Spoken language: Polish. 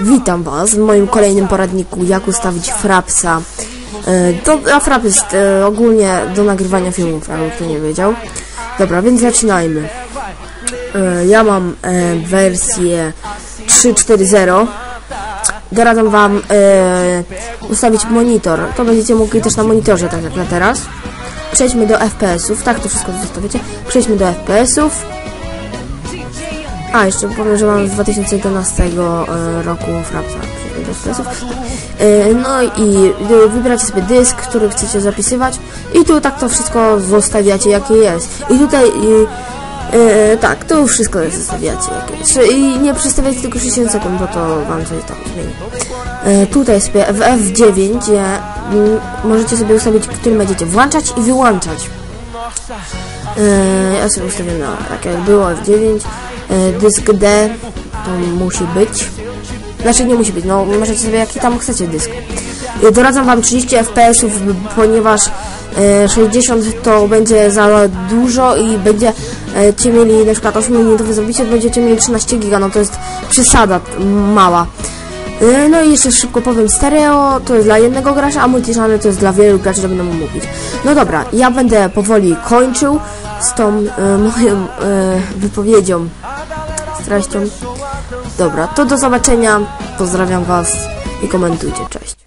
Witam Was w moim kolejnym poradniku, jak ustawić Frapsa. E, To, a Frap jest e, ogólnie do nagrywania filmów, jakby kto nie wiedział. Dobra, więc zaczynajmy. E, Ja mam e, wersję 3.4.0. Doradzam Wam e, ustawić monitor. To będziecie mogli też na monitorze, tak jak na teraz. Przejdźmy do FPS-ów. Tak, to wszystko zostawiacie. Przejdźmy do FPS-ów. A, jeszcze powiem, że mam z 2011 e, roku Frapsa. E, No i e, wybieracie sobie dysk, który chcecie zapisywać i tu tak to wszystko zostawiacie jakie jest. I tutaj e, tak, tu wszystko zostawiacie jakie jest. I nie przestawiajcie tylko 60 sekund, bo to wam coś tam zmieni. E, tutaj sobie w F9 gdzie, mm, możecie sobie ustawić, który będziecie włączać i wyłączać. E, ja sobie ustawię na tak jak było F9 e, dysk D to musi być. Znaczy nie musi być, no możecie sobie jaki tam chcecie dysk. E, doradzam wam 30 fps ponieważ e, 60 to będzie za dużo i będziecie mieli na przykład 8 minutowe zabicie będziecie mieli 13 giga, no to jest przesada mała no i jeszcze szybko powiem, stereo to jest dla jednego gracza, a multichannel to jest dla wielu graczy, żeby nam mówić. No dobra, ja będę powoli kończył z tą e, moją e, wypowiedzią, z treścią. Dobra, to do zobaczenia, pozdrawiam was i komentujcie, cześć.